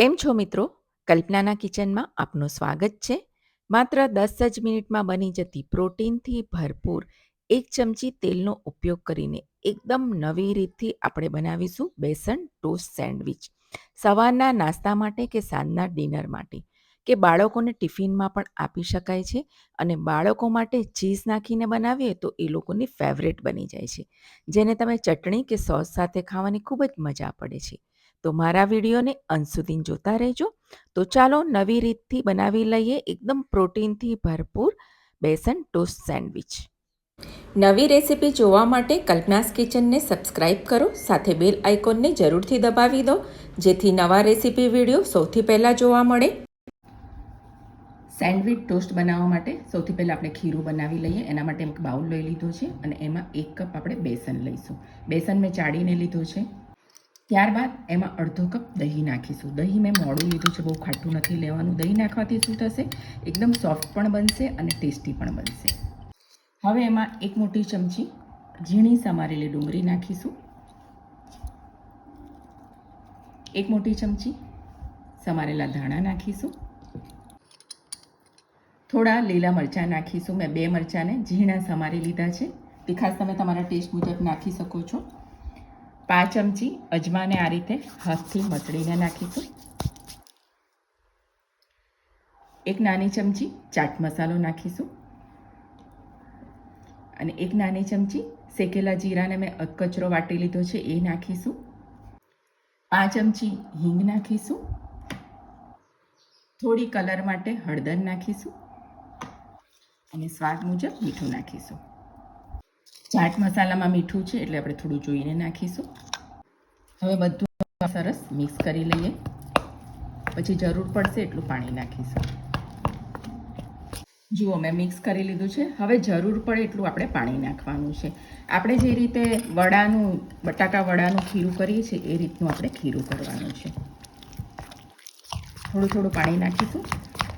કેમ છો મિત્રો? કલ્પનાના કિચનમાં આપનું સ્વાગત છે. માત્ર દસ જ મિનિટમાં બની જતી પ્રોટીનથી ભરપૂર એક ચમચી તેલનો ઉપયોગ કરીને એકદમ નવી રીતથી આપણે બનાવીશું બેસન ટોસ્ટ સેન્ડવિચ. સવારના નાસ્તા માટે કે સાંજના ડિનર માટે? કે બાળકોને ટિફિનમાં પણ આપી શકાય છે? અને બાળકો માટે ચીઝ નાખીને બનાવીએ તો એ લોકોની ફેવરેટ બની જાય છે. જેને તમે ચટણી કે સોસ સાથે ખાવાની ખૂબ જ મજા પડે છે. તો મારા વિડીયોને અંત સુધી જોતા રહેજો. તો ચાલો નવી રીતથી બનાવી લઈએ એકદમ પ્રોટીનથી ભરપૂર બેસન ટોસ્ટ સેન્ડવિચ. નવી રેસીપી જોવા માટે કલ્પનાસ કિચનને સબસ્ક્રાઇબ કરો સાથે બેલ આઇકોનને જરૂરથી દબાવી દો જેથી નવા રેસીપી વીડિયો સૌથી પહેલાં જોવા મળે. સેન્ડવિચ ટોસ્ટ બનાવવા માટે સૌથી પહેલાં આપણે ખીરું બનાવી લઈએ. એના માટે એક બાઉલ લઈ લીધો છે અને એમાં એક કપ આપણે બેસન લઈશું. બેસન મેં ચાળીને લીધું છે. ત્યારબાદ એમાં અડધો કપ દહીં નાખીશું. દહીં મેં મોડું લીધું છે, બહુ ખાટું નથી લેવાનું. દહીં નાખવાથી શું થશે? એકદમ સોફ્ટ પણ બનશે અને ટેસ્ટી પણ બનશે. હવે એમાં એક મોટી ચમચી ઝીણી સમારેલી ડુંગળી નાખીશું. એક મોટી ચમચી સમારેલા ધાણા નાખીશું. થોડા લીલા મરચાં નાખીશું. મેં બે મરચાંને ઝીણા સમારી લીધા છે. તીખાસ તમે તમારા ટેસ્ટ મુજબ નાખી શકો છો. પાંચ ચમચી અજમાને આ રીતે હાથથી મસળીને નાખીશું. એક નાની ચમચી ચાટ મસાલો નાખીશું. અને એક નાની ચમચી શેકેલા જીરાને મેં કચરો વાટી લીધો છે એ નાખીશું. પાંચ ચમચી હિંગ નાખીશું. થોડી કલર માટે હળદર નાખીશું. અને સ્વાદ મુજબ મીઠું નાખીશું. ચાટ મસાલામાં મીઠું છે એટલે આપણે થોડું જોઈને નાખીશું. હવે બધું સરસ મિક્સ કરી લઈએ. પછી જરૂર પડશે એટલું પાણી નાખીશું. જુઓ, મેં મિક્સ કરી લીધું છે. હવે જરૂર પડે એટલું આપણે પાણી નાખવાનું છે. આપણે જે રીતે વડાનું, બટાકા વડાનું ખીરું કરીએ છીએ, એ રીતનું આપણે ખીરું કરવાનું છે. થોડું થોડું પાણી નાખીશું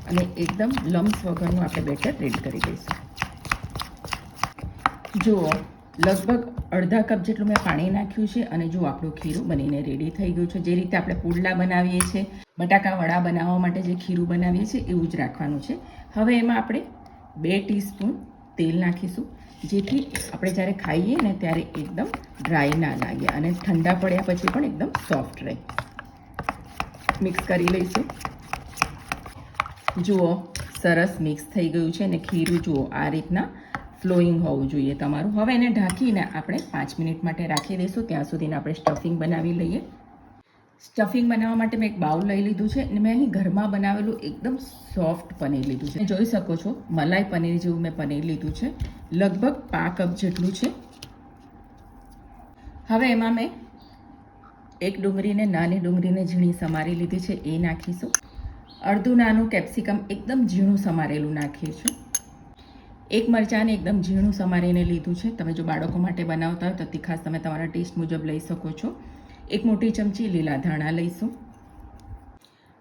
અને એકદમ લમ્સ વગરનું આપણે બેટર રેડી કરી દઈશું. જુઓ, લગભગ અડધા કપ જેટલું મેં પાણી નાખ્યું છે અને જો આપણું ખીરું બનીને રેડી થઈ ગયું છે. જે રીતે આપણે પુડલા બનાવીએ છીએ, બટાકા વડા બનાવવા માટે જે ખીરું બનાવીએ છીએ, એવું જ રાખવાનું છે. હવે એમાં આપણે બે ટીસ્પૂન તેલ નાખીશું, જેથી આપણે જ્યારે ખાઈએ ને ત્યારે એકદમ ડ્રાય ના લાગે અને ઠંડા પડ્યા પછી પણ એકદમ સોફ્ટ રહે. મિક્સ કરી લઈશું. જુઓ, સરસ મિક્સ થઈ ગયું છે અને ખીરું, જુઓ, આ રીતના ફ્લોઈંગ હોવું જોઈએ તમારું. હવે એને ઢાંકીને આપણે પાંચ મિનિટ માટે રાખી દઈશું. ત્યાં સુધીને આપણે સ્ટફિંગ બનાવી લઈએ. સ્ટફિંગ બનાવવા માટે મેં એક બાઉલ લઈ લીધું છે અને મેં અહીં ઘરમાં બનાવેલું એકદમ સોફ્ટ પનીર લીધું છે. જોઈ શકો છો, મલાઈ પનીર જેવું મેં પનીર લીધું છે. લગભગ પા કપ જેટલું છે. હવે એમાં મેં એક ડુંગળીને નાની ડુંગળીને ઝીણી સમારી લીધી છે. એ નાખીશું. અડધું નાનું કેપ્સિકમ એકદમ ઝીણું સમારેલું નાખીએ છું એક મરચાંને એકદમ ઝીણું સમારીને લીધું છે. તમે જો બાળકો માટે બનાવતા હોય તો તીખાસ તમે તમારા ટેસ્ટ મુજબ લઈ શકો છો. એક મોટી ચમચી લીલા ધાણા લઈશું.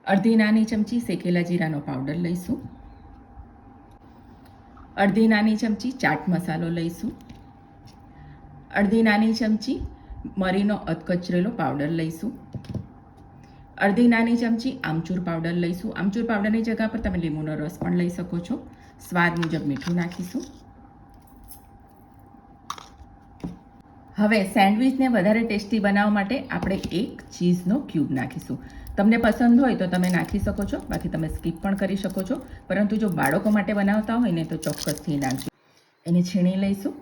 અડધી નાની ચમચી શેકેલા જીરાનો પાવડર લઈશું. અડધી નાની ચમચી ચાટ મસાલો લઈશું. અડધી નાની ચમચી મરીનો અધકચરેલો પાવડર લઈશું. અડધી નાની ચમચી આમચૂર પાવડર લઈશું. આમચૂર પાવડરની જગ્યા પર તમે લીંબુનો રસ પણ લઈ શકો છો. સ્વાદ મુજબ મીઠું નાખીશું. હવે સેન્ડવિચને વધારે ટેસ્ટી બનાવવા માટે આપણે એક ચીઝનો ક્યુબ નાખીશું. તમને પસંદ હોય તો તમે નાખી શકો છો, બાકી તમે સ્કીપ પણ કરી શકો છો. પરંતુ જો બાળકો માટે બનાવતા હોય ને તો ચોક્કસથી નાખજો. એને છીણી લઈશું.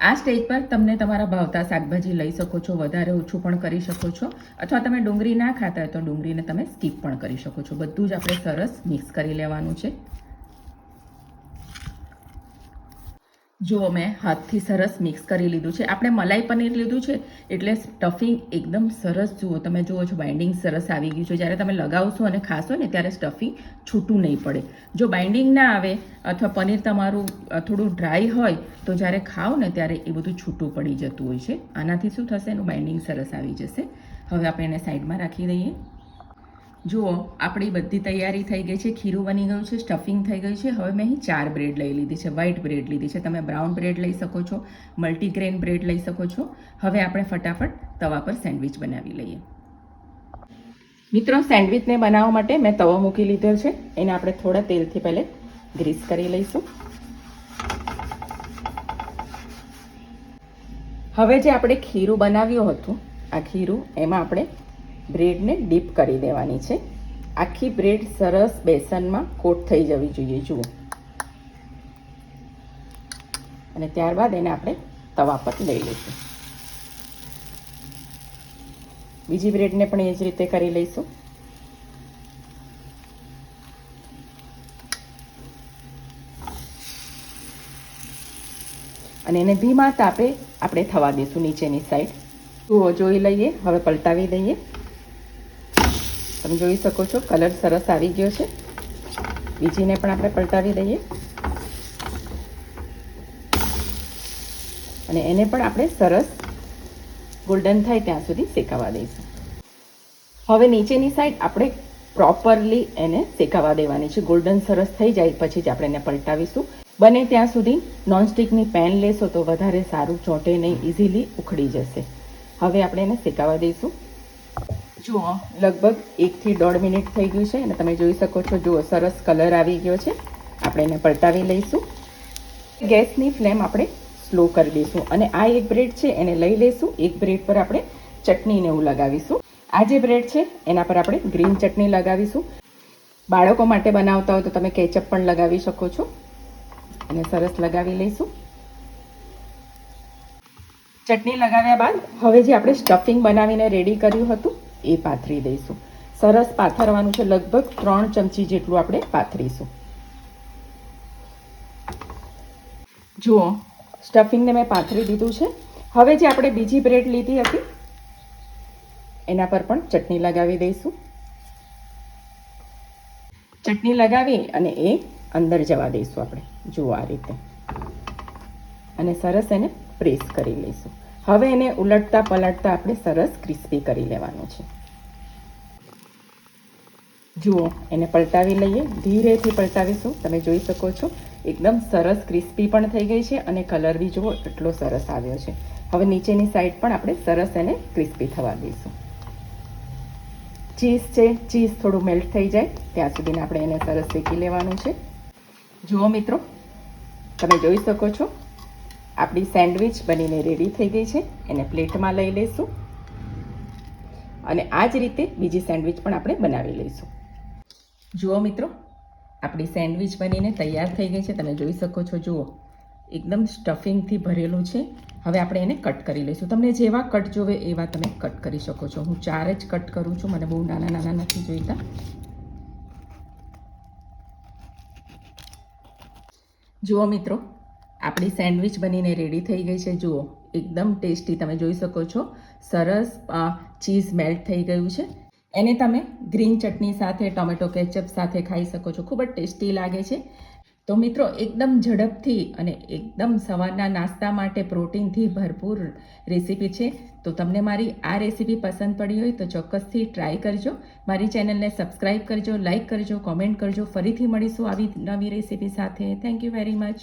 આ સ્ટેજ પર તમને તમારા ભાવતા શાકભાજી લઈ શકો છો, વધારે ઓછું પણ કરી શકો છો. અથવા તમે ડુંગળી ના ખાતા હોય તો ડુંગળીને તમે સ્કીપ પણ કરી શકો છો. બધું જ આપણે સરસ મિક્સ કરી લેવાનું છે. જુઓ, મેં હાથથી સરસ મિક્સ કરી લીધું છે. આપણે મલાઈ પનીર લીધું છે, એટલે સ્ટફિંગ એકદમ સરસ જુઓ. તમે જુઓ છો બાઇન્ડિંગ સરસ આવી ગયું છે. જ્યારે તમે લગાવશો અને ખાશો ને, ત્યારે સ્ટફિંગ છૂટું નહીં પડે. જો બાઇન્ડિંગ ના આવે અથવા પનીર તમારું થોડું ડ્રાય હોય, તો જ્યારે ખાઓ ને, ત્યારે એ બધું છૂટું પડી જતું હોય છે. આનાથી શું થશે? એનું બાઇન્ડિંગ સરસ આવી જશે. હવે આપણે એને સાઈડમાં રાખી દઈએ. જુઓ, આપણી બધી તૈયારી થઈ ગઈ છે, ખીરું બની ગયું છે સ્ટફિંગ થઈ ગયું છે, હવે મેં અહીં ચાર બ્રેડ લઈ લીધી છે વ્હાઈટ બ્રેડ લીધી છે, તમે બ્રાઉન બ્રેડ લઈ શકો છો મલ્ટીગ્રેન બ્રેડ લઈ શકો છો, હવે આપણે ફટાફટ તવા પર સેન્ડવિચ બનાવી લઈએ. મિત્રો સેન્ડવિચને બનાવવા માટે મેં તવો મૂકી લીધો છે, એને આપણે થોડા તેલથી પહેલે ગ્રીસ કરી લઈશું. હવે જે આપણે ખીરું બનાવ્યું હતું, આ ખીરું એમાં આપણે બ્રેડને ડીપ કરી દેવાની છે. આખી બ્રેડ સરસ બેસનમાં કોટ થઈ જવી જોઈએ. જુઓ. અને ત્યારબાદ એને આપણે તવા પર લઈ લઈશું. બીજી બ્રેડને પણ એ જ રીતે કરી લઈશું. અને એને ધીમા તાપે આપણે થવા દઈશું નીચેની સાઈડ. જુઓ, જોઈ લઈએ. હવે પલટાવી દઈએ. તમે જોઈ શકો છો, કલર સરસ આવી ગયો છે. બીજીને પણ આપણે પલટાવી દઈએ. અને એને પણ આપણે સરસ ગોલ્ડન થાય ત્યાં સુધી શેકાવા દઈશું. હવે નીચેની સાઈડ આપણે પ્રોપરલી એને શેકાવા દેવાની છે. ગોલ્ડન સરસ થઈ જાય પછી જ આપણે એને પલટાવીશું. બને ત્યાં સુધી નોનસ્ટિકની પેન લેશો તો વધારે સારું, ચોંટે નહીં ઇઝીલી ઉખડી જશે. હવે આપણે એને શેકાવા દઈશું. જુઓ, લગભગ એકથી દોઢ મિનિટ થઈ ગયું છે અને તમે જોઈ શકો છો, જુઓ, સરસ કલર આવી ગયો છે. આપણે એને પલટાવી લઈશું. ગેસની ફ્લેમ આપણે સ્લો કરી દઈશું અને આ એક બ્રેડ છે, એને લઈ લઈશું. એક બ્રેડ પર આપણે ચટણીને એવું લગાવીશું. આ જે બ્રેડ છે, એના પર આપણે ગ્રીન ચટણી લગાવીશું. બાળકો માટે બનાવતા હોય તો તમે કેચઅપ પણ લગાવી શકો છો. અને સરસ લગાવી લઈશું. ચટણી લગાવ્યા બાદ હવે જે આપણે સ્ટફિંગ બનાવીને રેડી કર્યું હતું એ પાથરી દઈશું. સરસ પાથરવાનું છે લગભગ ત્રણ ચમચી જેટલું આપણે પાથરીશું. જુઓ, સ્ટફિંગને મેં પાથરી દીધું છે. હવે જે આપણે બીજી બ્રેડ લીધી હતી, એના પર પણ ચટણી લગાવી દઈશું. ચટણી લગાવી અને એ અંદર જવા દઈશું આપણે. જુઓ આ રીતે. અને સરસ એને પ્રેસ કરી લઈશું. હવે એને ઉલટતા પલટતા આપણે સરસ ક્રિસ્પી કરી લેવાનું છે. જુઓ, એને પલટાવી લઈએ. ધીરેથી પલટાવીશું. તમે જોઈ શકો છો, એકદમ સરસ ક્રિસ્પી પણ થઈ ગઈ છે અને કલર બી જુઓ, એટલો સરસ આવ્યો છે. હવે નીચેની સાઈડ પણ આપણે સરસ એને ક્રિસ્પી થવા દઈશું. ચીઝ છે ચીઝ થોડું મેલ્ટ થઈ જાય. ત્યાં સુધીને આપણે એને સરસ શેકી લેવાનું છે. જુઓ મિત્રો, તમે જોઈ શકો છો, આપણી સેન્ડવિચ બનીને રેડી થઈ ગઈ છે. એને પ્લેટમાં લઈ લઈશું. અને આ જ રીતે બીજી સેન્ડવિચ પણ આપણે બનાવી લઈશું. જુઓ મિત્રો, આપણી સેન્ડવિચ બનીને તૈયાર થઈ ગઈ છે. તમે જોઈ શકો છો, જુઓ. એકદમ સ્ટફિંગથી ભરેલું છે. હવે આપણે એને કટ કરી લઈશું. તમને જેવા કટ જોવે એવા તમે કટ કરી શકો છો. હું ચાર જ કટ કરું છું. મને બહુ નાના નાના નથી જોઈતા. જુઓ મિત્રો, આપણી સેન્ડવિચ બનીને રેડી થઈ ગઈ છે. જુઓ. એકદમ ટેસ્ટી. તમે જોઈ શકો છો. સરસ ચીઝ મેલ્ટ થઈ ગયું છે. એને તમે ગ્રીન ચટણી સાથે, ટોમેટો કેચઅપ સાથે ખાઈ શકો છો. ખૂબ જ ટેસ્ટી લાગે છે. તો મિત્રો, એકદમ ઝડપથી અને એકદમ સવારના નાસ્તા માટે પ્રોટીનથી ભરપૂર રેસીપી છે. તો તમને મારી આ રેસીપી પસંદ પડી હોય તો ચોક્કસથી ટ્રાય કરજો. મારી ચેનલને સબસ્ક્રાઈબ કરજો, લાઇક કરજો, કોમેન્ટ કરજો. ફરીથી મળીશું આવી નવી રેસીપી સાથે. Thank you very much.